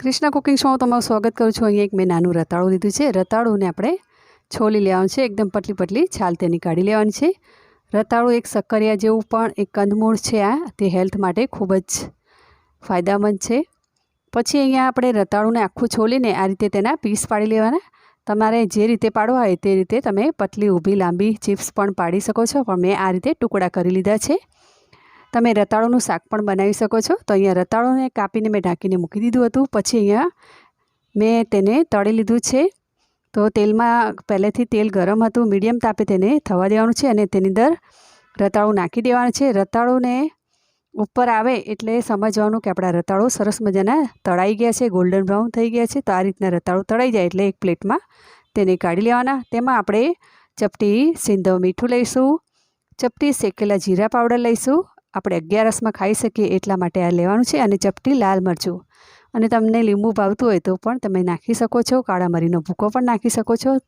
Krishna cooking શોમાં તમારું સ્વાગત કરું છું. અહીંયા એક મેં નાનું રતાળું લીધું છે. રતાળુંને આપણે છોલી લેવાનું છે. એકદમ પતલી પતલી છાલ તેની કાઢી લેવાની છે. રતાળું એક શક્કરિયા જેવું પણ એક કંદમૂળ છે આ. તે હેલ્થ માટે ખૂબ જ ફાયદામંદ છે. પછી અહીંયા આપણે રતાળુંને આખું છોલીને આ રીતે તેના પીસ પાડી લેવાના. તમારે જે રીતે પાડવા હોય તે રીતે તમે પતલી ઊભી લાંબી ચિપ્સ પણ પાડી શકો છો. પણ મેં આ રીતે ટુકડા કરી લીધા છે. તમે રતાળુનું શાક પણ બનાવી શકો છો. તો અહીંયા રતાળુને કાપીને મેં ઢાંકીને મૂકી દીધું હતું. પછી અહીંયા મેં તેને તળી લીધું છે. તો તેલમાં પહેલેથી તેલ ગરમ હતું. મીડિયમ તાપે તેને થવા દેવાનું છે અને તેની અંદર રતાળું નાખી દેવાનું છે. રતાળુને ઉપર આવે એટલે સમજવાનું કે આપણા રતાળું સરસ મજાના તળાઈ ગયા છે, ગોલ્ડન બ્રાઉન થઈ ગયા છે. તો આ રીતના રતાળું તળાઈ જાય એટલે એક પ્લેટમાં તેને કાઢી લેવાના. તેમાં આપણે ચપટી સિંધવ મીઠું લઈશું, ચપટી શેકેલા જીરા પાવડર લઈશું આપણે અગિયારસમાં ખાઈ શકીએ એટલા માટે આ લેવાનું છે અને ચપટી લાલ મરચું. અને તમને લીંબુ ભાવતું હોય તો પણ તમે નાખી શકો છો, કાળા મરીનો ભૂકો પણ નાખી શકો છો